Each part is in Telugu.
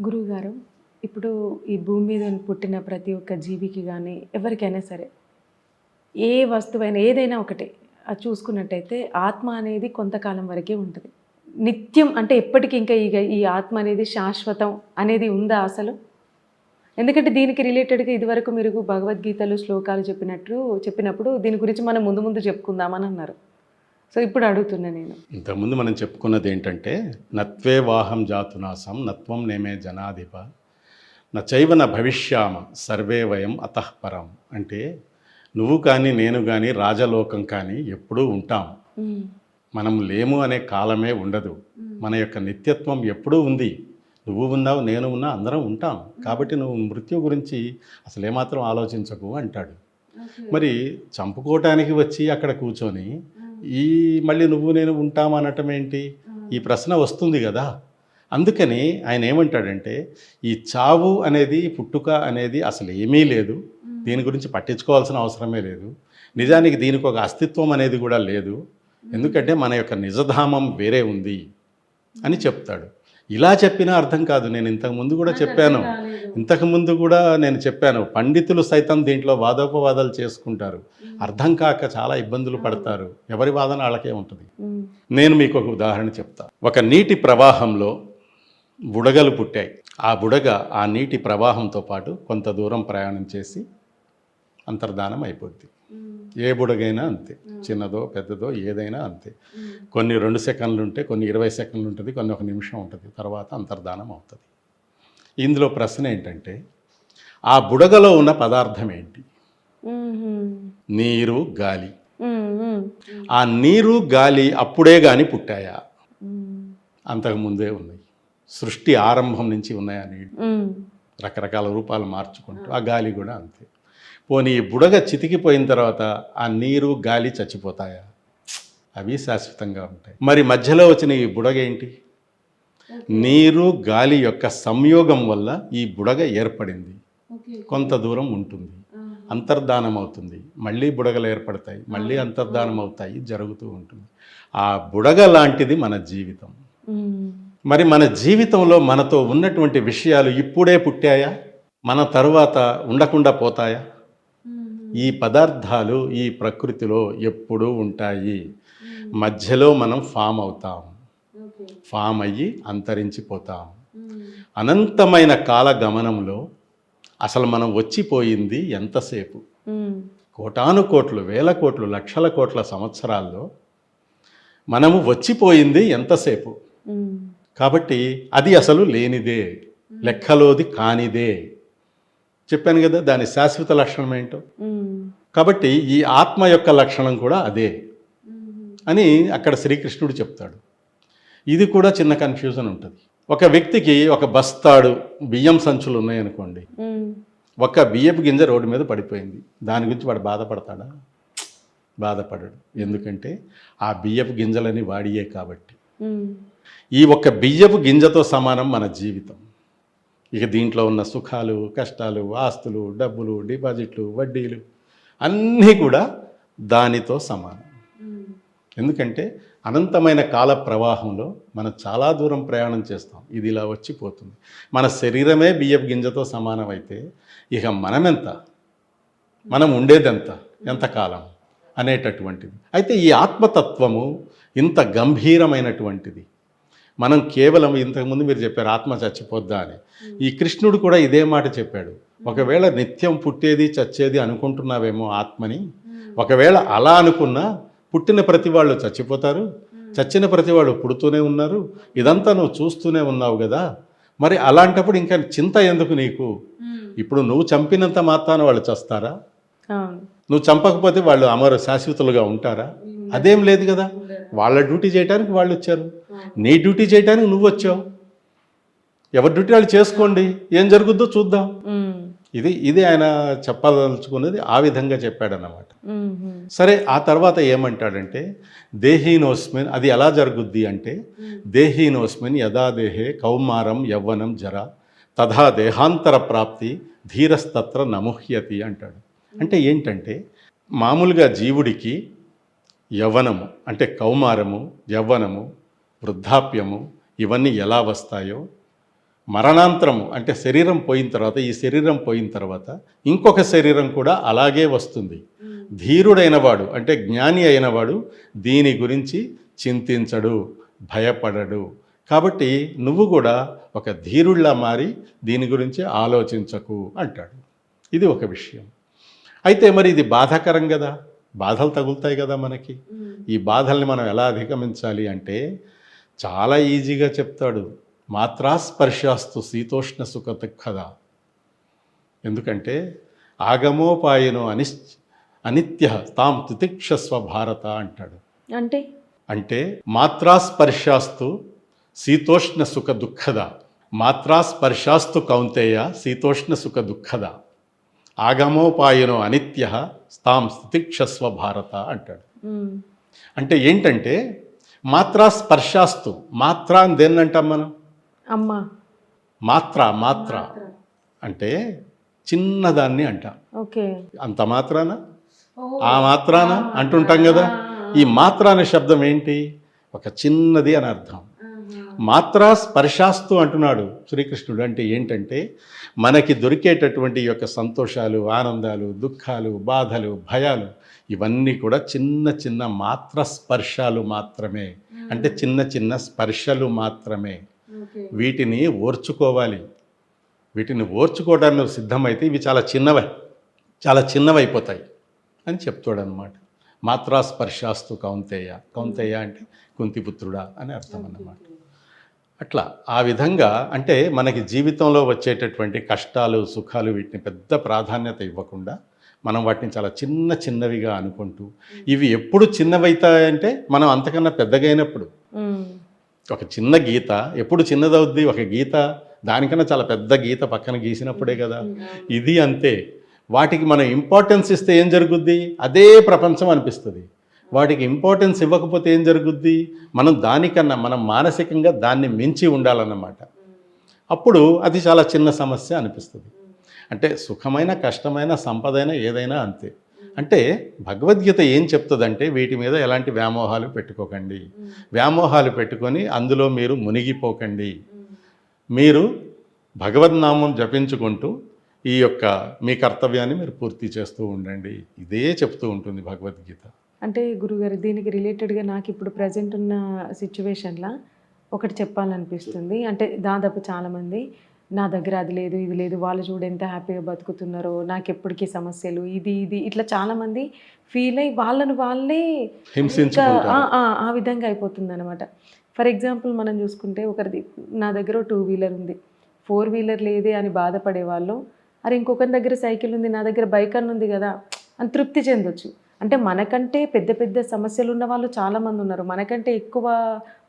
గురువుగారు ఇప్పుడు ఈ భూమి మీద పుట్టిన ప్రతి ఒక్క జీవికి కానీ ఎవరికైనా సరే ఏ వస్తువైనా ఏదైనా ఒకటే అది చూసుకున్నట్టయితే ఆత్మ అనేది కొంతకాలం వరకే ఉంటుంది. నిత్యం అంటే ఎప్పటికి ఇంకా ఇక ఈ ఆత్మ అనేది శాశ్వతం అనేది ఉందా అసలు? ఎందుకంటే దీనికి రిలేటెడ్గా ఇదివరకు మీరు భగవద్గీతలు శ్లోకాలు చెప్పినట్టు చెప్పినప్పుడు దీని గురించి మనం ముందు ముందు చెప్పుకుందామని అన్నారు. సో ఇప్పుడు అడుగుతున్నా నేను. ఇంతకుముందు మనం చెప్పుకున్నది ఏంటంటే నత్వే వాహం జాతునాసం నత్వం నేమే జనాధిప నచైవ న భవిష్యామ సర్వే వయం అతఃపరం అంటే నువ్వు కానీ నేను కానీ రాజలోకం కానీ ఎప్పుడూ ఉంటాం. మనం లేము అనే కాలమే ఉండదు. మన యొక్క నిత్యత్వం ఎప్పుడూ ఉంది. నువ్వు ఉన్నావు నేను ఉన్నా అందరం ఉంటాం. కాబట్టి నువ్వు మృత్యు గురించి అసలు ఏమాత్రం ఆలోచించకు అంటాడు. మరి చంపుకోవటానికి వచ్చి అక్కడ కూర్చొని ఈ మళ్ళీ నువ్వు నేను ఉంటాం అనటం ఏంటి ఈ ప్రశ్న వస్తుంది కదా. అందుకని ఆయన ఏమంటాడంటే ఈ చావు అనేది పుట్టుక అనేది అసలు ఏమీ లేదు. దీని గురించి పట్టించుకోవాల్సిన అవసరమే లేదు. నిజానికి దీనికి ఒక అస్తిత్వం అనేది కూడా లేదు. ఎందుకంటే మన యొక్క నిజధామం వేరే ఉంది అని చెప్తాడు. ఇలా చెప్పినా అర్థం కాదు. నేను ఇంతకు ముందు కూడా చెప్పాను. ఇంతకు ముందు కూడా నేను చెప్పాను. పండితులు సైతం దీంట్లో వాదోపవాదాలు చేసుకుంటారు. అర్థం కాక చాలా ఇబ్బందులు పడతారు. ఎవరి వాదన వాళ్ళకే ఉంటుంది. నేను మీకు ఒక ఉదాహరణ చెప్తా. ఒక నీటి ప్రవాహంలో బుడగలు పుట్టాయి. ఆ బుడగ ఆ నీటి ప్రవాహంతో పాటు కొంత దూరం ప్రయాణం చేసి అంతర్ధానం అయిపోద్ది. ఏ బుడగైనా అంతే. చిన్నదో పెద్దదో ఏదైనా అంతే. కొన్ని రెండు సెకండ్లు ఉంటే కొన్ని ఇరవై సెకండ్లు ఉంటుంది కొన్ని ఒక నిమిషం ఉంటుంది తర్వాత అంతర్ధానం అవుతుంది. ఇందులో ప్రశ్న ఏంటంటే ఆ బుడగలో ఉన్న పదార్థం ఏంటి. నీరు గాలి. ఆ నీరు గాలి అప్పుడే కానీ పుట్టాయా? మ్మ్. అంతకుముందే ఉన్నాయి. సృష్టి ఆరంభం నుంచి ఉన్నాయా నీళ్ళు మ్మ్. రకరకాల రూపాలు మార్చుకుంటూ ఆ. గాలి కూడా అంతే. పోనీ ఈ బుడగ చితికిపోయిన తర్వాత ఆ నీరు గాలి చచ్చిపోతాయా? అవి శాశ్వతంగా ఉంటాయి. మరి మధ్యలో వచ్చిన ఈ బుడగ ఏంటి? నీరు గాలి యొక్క సంయోగం వల్ల ఈ బుడగ ఏర్పడింది. కొంత దూరం ఉంటుంది. అంతర్ధానం అవుతుంది. మళ్ళీ బుడగలు ఏర్పడతాయి. మళ్ళీ అంతర్ధానం అవుతాయి జరుగుతూ ఉంటుంది. ఆ బుడగ లాంటిది మన జీవితం. మరి మన జీవితంలో మనతో ఉన్నటువంటి విషయాలు ఇప్పుడే పుట్టాయా? మన తరువాత ఉండకుండా పోతాయా? ఈ పదార్థాలు ఈ ప్రకృతిలో ఎప్పుడూ ఉంటాయి. మధ్యలో మనం ఫామ్ అవుతాం. ఫామ్ అయ్యి అంతరించిపోతాం. అనంతమైన కాల గమనంలో అసలు మనం వచ్చిపోయింది ఎంతసేపు. కోటాను కోట్లు వేల కోట్లు లక్షల కోట్ల సంవత్సరాల్లో మనము వచ్చిపోయింది ఎంతసేపు. కాబట్టి అది అసలు లేనిదే. లెక్కలోది కానిదే. చెప్పాను కదా దాని శాశ్వత లక్షణం ఏంటో. కాబట్టి ఈ ఆత్మ యొక్క లక్షణం కూడా అదే. అని అక్కడ శ్రీకృష్ణుడు చెప్తాడు. ఇది కూడా చిన్న కన్ఫ్యూజన్ ఉంటుంది. ఒక వ్యక్తికి ఒక బస్తాడు బియ్యం సంచులు ఉన్నాయనుకోండి. ఒక బియ్యపు గింజ రోడ్డు మీద పడిపోయింది. దాని గురించి వాడు బాధపడతాడా? బాధపడడు. ఎందుకంటే ఆ బియ్యపు గింజలని వాడియే కాబట్టి. ఈ ఒక్క బియ్యపు గింజతో సమానం మన జీవితం. ఇక దీంట్లో ఉన్న సుఖాలు కష్టాలు ఆస్తులు డబ్బులు డిపాజిట్లు వడ్డీలు అన్నీ కూడా దానితో సమానం. ఎందుకంటే అనంతమైన కాల ప్రవాహంలో మనం చాలా దూరం ప్రయాణం చేస్తాం. ఇది ఇలా వచ్చిపోతుంది. మన శరీరమే బియ్యపు గింజతో సమానమైతే ఇక మనమెంత? మనం ఉండేదెంత? ఎంతకాలం అనేటటువంటిది. అయితే ఈ ఆత్మతత్వము ఇంత గంభీరమైనటువంటిది. మనం కేవలం ఇంతకుముందు మీరు చెప్పారు ఆత్మ చచ్చిపోద్దా అని. ఈ కృష్ణుడు కూడా ఇదే మాట చెప్పాడు. ఒకవేళ నిత్యం పుట్టేది చచ్చేది అనుకుంటున్నావేమో ఆత్మని ఒకవేళ అలా అనుకున్నా పుట్టిన ప్రతి వాళ్ళు చచ్చిపోతారు చచ్చిన ప్రతి వాళ్ళు పుడుతూనే ఉన్నారు ఇదంతా నువ్వు చూస్తూనే ఉన్నావు కదా. మరి అలాంటప్పుడు ఇంకా చింత ఎందుకు నీకు? ఇప్పుడు నువ్వు చంపినంత మాత్రాన వాళ్ళు చస్తారా? నువ్వు చంపకపోతే వాళ్ళు అమరు శాశ్వతులుగా ఉంటారా? అదేం లేదు కదా. వాళ్ళ డ్యూటీ చేయడానికి వాళ్ళు వచ్చారు. నీ డ్యూటీ చేయడానికి నువ్వు వచ్చావు. ఎవరి డ్యూటీ వాళ్ళు చేసుకోండి. ఏం జరుగుద్దో చూద్దాం. ఇది ఇది ఆయన చెప్పదలుచుకున్నది ఆ విధంగా చెప్పాడన్నమాట. సరే ఆ తర్వాత ఏమంటాడంటే దేహీనోస్మిన్ అది ఎలా జరుగుద్ది అంటే దేహీనోస్మిన్ యథా దేహే కౌమారం యవ్వనం జర తథా దేహాంతర ప్రాప్తి ధీరస్తత్ర నముహ్యతి అంటాడు. అంటే ఏంటంటే మామూలుగా జీవుడికి యవ్వనము అంటే కౌమారము యవ్వనము వృద్ధాప్యము ఇవన్నీ ఎలా వస్తాయో మరణాంతరము అంటే శరీరం పోయిన తర్వాత ఈ శరీరం పోయిన తర్వాత ఇంకొక శరీరం కూడా అలాగే వస్తుంది. ధీరుడైన వాడు అంటే జ్ఞాని అయినవాడు దీని గురించి చింతించడు భయపడడు. కాబట్టి నువ్వు కూడా ఒక ధీరుళ్ళ మారి దీని గురించి ఆలోచించకు అంటాడు. ఇది ఒక విషయం. అయితే మరి ఇది బాధాకరం కదా? బాధలు తగులుతాయి కదా మనకి. ఈ బాధల్ని మనం ఎలా అధిగమించాలి అంటే చాలా ఈజీగా చెప్తాడు మాత్రా స్పర్శాస్తు శీతోష్ణ సుఖ దుఃఖద ఎందుకంటే ఆగమోపాయనో అనిశ్ అనిత్య తాం తితిక్షస్వ భారత అంటాడు. అంటే? అంటే మాత్రా స్పర్శాస్తు శీతోష్ణ సుఖ దుఃఖద మాత్రా స్పర్శాస్తు కౌంతేయ శీతోష్ణ సుఖ దుఃఖద. ఆగమోపాయనో అనిత్య తాం స్థితిక్షస్వ భారత అంటాడు. అంటే ఏంటంటే మాత్రా స్పర్శాస్తు. మాత్ర అని దేన్ని అంటాం మనం? అమ్మ. మాత్ర మాత్ర. అంటే చిన్నదాన్ని అంటాం. ఓకే. అంత మాత్రాన? ఆ మాత్రాన? అంటుంటాం కదా. ఈ మాత్ర అనే శబ్దం ఏంటి? ఒక చిన్నది అని అర్థం. మాత్రా స్పర్శాస్తు అంటున్నాడు శ్రీకృష్ణుడు. అంటే ఏంటంటే మనకి దొరికేటటువంటి యొక్క సంతోషాలు ఆనందాలు దుఃఖాలు బాధలు భయాలు ఇవన్నీ కూడా చిన్న చిన్న మాత్ర స్పర్శాలు మాత్రమే. అంటే చిన్న చిన్న స్పర్శలు మాత్రమే. వీటిని ఓర్చుకోవాలి. వీటిని ఓర్చుకోవడానికి సిద్ధమైతే ఇవి చాలా చిన్నవై చాలా చిన్నవైపోతాయి అని చెప్తాడు అనమాట మాత్రా స్పర్శాస్తు కౌంతేయ. కౌంతేయ అంటే కుంతిపుత్రుడా అని అర్థం అన్నమాట అట్లా ఆ విధంగా అంటే మనకి జీవితంలో వచ్చేటటువంటి కష్టాలు సుఖాలు వీటిని పెద్ద ప్రాధాన్యత ఇవ్వకుండా మనం వాటిని చాలా చిన్న చిన్నవిగా అనుకుంటూ ఇవి ఎప్పుడు చిన్నవైతాయంటే మనం అంతకన్నా పెద్దగా అయినప్పుడు మ్మ్. ఒక చిన్న గీత ఎప్పుడు చిన్నదవుద్ది ఒక గీత దానికన్నా చాలా పెద్ద గీత పక్కన గీసినప్పుడే కదా. ఇది అంతే. వాటికి మనం ఇంపార్టెన్స్ ఇస్తే ఏం జరుగుద్ది? అదే ప్రపంచం అనిపిస్తుంది. వాటికి ఇంపార్టెన్స్ ఇవ్వకపోతే ఏం జరుగుద్ది? మనం దానికన్నా మనం మానసికంగా దాన్ని మించి ఉండాలన్నమాట. అప్పుడు అది చాలా చిన్న సమస్య అనిపిస్తుంది. అంటే సుఖమైన కష్టమైన సంపదైన ఏదైనా అంతే. అంటే భగవద్గీత ఏం చెప్తుందంటే వీటి మీద ఎలాంటి వ్యామోహాలు పెట్టుకోకండి. వ్యామోహాలు పెట్టుకొని అందులో మీరు మునిగిపోకండి. మీరు భగవద్నామం జపించుకుంటూ ఈ యొక్క మీ కర్తవ్యాన్ని మీరు పూర్తి చేస్తూ ఉండండి. ఇదే చెప్తూ ఉంటుంది భగవద్గీత. అంటే గురుగారు దీనికి రిలేటెడ్గా నాకు ఇప్పుడు ప్రజెంట్ ఉన్న సిచ్యువేషన్లో ఒకటి చెప్పాలనిపిస్తుంది. అంటే దాదాపు చాలామంది నా దగ్గర అది లేదు ఇది లేదు వాళ్ళు చూడు ఎంత హ్యాపీగా బతుకుతున్నారో నాకు ఎప్పటికీ సమస్యలు ఇది ఇది ఇట్లా చాలామంది ఫీల్ అయ్యి వాళ్ళను వాళ్ళే ఇంకా ఆ విధంగా అయిపోతుంది అనమాట ఫర్ ఎగ్జాంపుల్ మనం చూసుకుంటే ఒకరిది నా దగ్గర టూ వీలర్ ఉంది. ఫోర్ వీలర్ లేదే అని బాధపడే వాళ్ళు అరే ఇంకొకరి దగ్గర సైకిల్ ఉంది నా దగ్గర బైక్ అని ఉంది కదా అని తృప్తి చెందొచ్చు. అంటే మనకంటే పెద్ద పెద్ద సమస్యలు ఉన్న వాళ్ళు చాలామంది ఉన్నారు. మనకంటే ఎక్కువ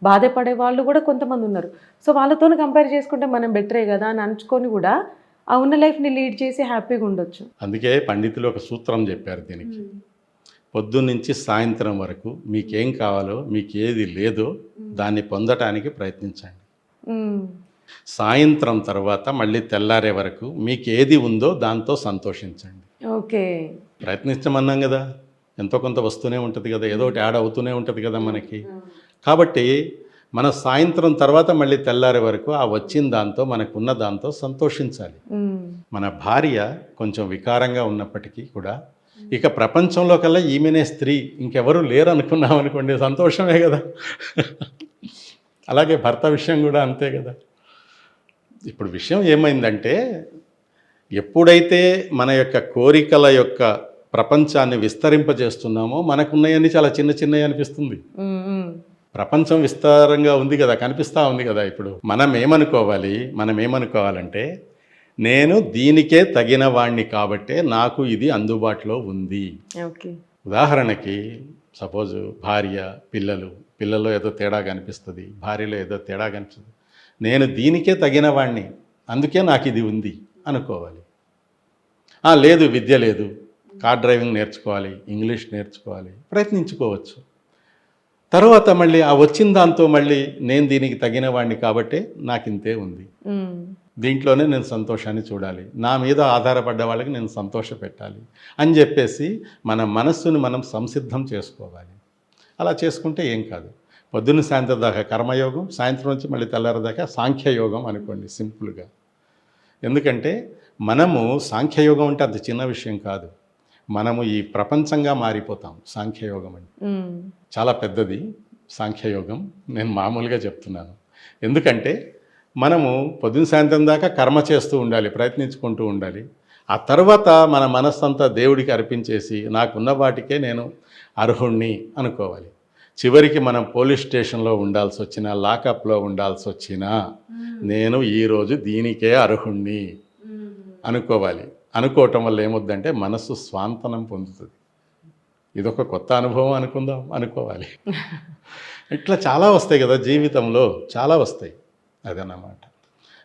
బాధపడే వాళ్ళు కూడా కొంతమంది ఉన్నారు. సో వాళ్ళతో కంపేర్ చేసుకుంటే మనం బెటరే కదా అని అనుకొని కూడా ఆ ఉన్న లైఫ్ని లీడ్ చేసి హ్యాపీగా ఉండొచ్చు. అందుకే పండితులు ఒక సూత్రం చెప్పారు దీనికి. పొద్దున్నుంచి సాయంత్రం వరకు మీకేం కావాలో మీకు ఏది లేదో దాన్ని పొందటానికి ప్రయత్నించండి. సాయంత్రం తర్వాత మళ్ళీ తెల్లారే వరకు మీకు ఏది ఉందో దాంతో సంతోషించండి. ఓకే. ప్రయత్నించమన్నాం కదా. ఎంతో కొంత వస్తూనే ఉంటుంది కదా ఏదో ఒకటి యాడ్ అవుతూనే ఉంటుంది కదా మనకి. కాబట్టి మన సాయంత్రం తర్వాత మళ్ళీ తెల్లారే వరకు ఆ వచ్చిన దాంతో మనకున్న దాంతో సంతోషించాలి. మన భార్య కొంచెం వికారంగా ఉన్నప్పటికీ కూడా ఇక ప్రపంచంలో కల్లా ఈమెనే స్త్రీ ఇంకెవరూ లేరు అనుకున్నాం అనుకోండి సంతోషమే కదా. అలాగే భర్త విషయం కూడా అంతే కదా. ఇప్పుడు విషయం ఏమైందంటే ఎప్పుడైతే మన యొక్క కోరికల యొక్క ప్రపంచాన్ని విస్తరింపజేస్తున్నామో మనకున్నాయని చాలా చిన్న చిన్నవి అనిపిస్తుంది. ప్రపంచం విస్తారంగా ఉంది కదా కనిపిస్తూ ఉంది కదా ఇప్పుడు. మనం ఏమనుకోవాలి మనం ఏమనుకోవాలంటే నేను దీనికే తగిన వాణ్ణి కాబట్టే నాకు ఇది అందుబాటులో ఉంది. ఉదాహరణకి సపోజ్ భార్య పిల్లలు పిల్లల్లో ఏదో తేడా కనిపిస్తుంది భార్యలో ఏదో తేడా కనిపిస్తుంది. నేను దీనికే తగిన వాణ్ణి అందుకే నాకు ఇది ఉంది అనుకోవాలి. "ఆ, లేదు విద్య లేదు. కార్ డ్రైవింగ్ నేర్చుకోవాలి ఇంగ్లీష్ నేర్చుకోవాలి ప్రయత్నించుకోవచ్చు. తర్వాత మళ్ళీ ఆ వచ్చిన దాంతో మళ్ళీ నేను దీనికి తగిన వాడిని కాబట్టే నాకు ఇంతే ఉంది. దీంట్లోనే నేను సంతోషాన్ని చూడాలి. నా మీద ఆధారపడ్డ వాళ్ళకి నేను సంతోష పెట్టాలి అని చెప్పేసి మన మనస్సును మనం సంసిద్ధం చేసుకోవాలి. అలా చేసుకుంటే ఏం కాదు. పొద్దున్న సాయంత్రం దాకా కర్మయోగం సాయంత్రం నుంచి మళ్ళీ తెల్లారదాకా సాంఖ్యయోగం అనుకోండి సింపుల్గా. ఎందుకంటే మనము సాంఖ్యయోగం అంటే అంత చిన్న విషయం కాదు. మనము ఈ ప్రపంచంగా మారిపోతాం. సాంఖ్యయోగం ఉమ్, చాలా పెద్దది సాంఖ్యయోగం. నేను మామూలుగా చెప్తున్నాను. ఎందుకంటే మనము పొద్దున సాయంత్రం దాకా కర్మ చేస్తూ ఉండాలి ప్రయత్నించుకుంటూ ఉండాలి. ఆ తర్వాత మన మనస్సంతా దేవుడికి అర్పించేసి నాకున్న వాటికే నేను అర్హుణ్ణి అనుకోవాలి. చివరికి మనం పోలీస్ స్టేషన్లో ఉండాల్సి వచ్చినా లాకప్లో ఉండాల్సి వచ్చినా నేను ఈరోజు దీనికే అర్హుణ్ణి అనుకోవాలి. అనుకోవటం వల్ల ఏమొద్దంటే మనస్సు స్వాంతనం పొందుతుంది. ఇదొక కొత్త అనుభవం అనుకుందాం అనుకోవాలి. ఇట్లా చాలా వస్తాయి కదా జీవితంలో చాలా వస్తాయి అదన్నమాట.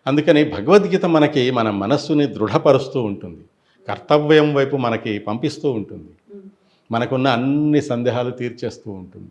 అందుకని భగవద్గీత మనకి మన మనస్సుని దృఢపరుస్తూ ఉంటుంది. కర్తవ్యం వైపు మనకి పంపిస్తూ ఉంటుంది. మనకున్న అన్ని సందేహాలు తీర్చేస్తూ ఉంటుంది.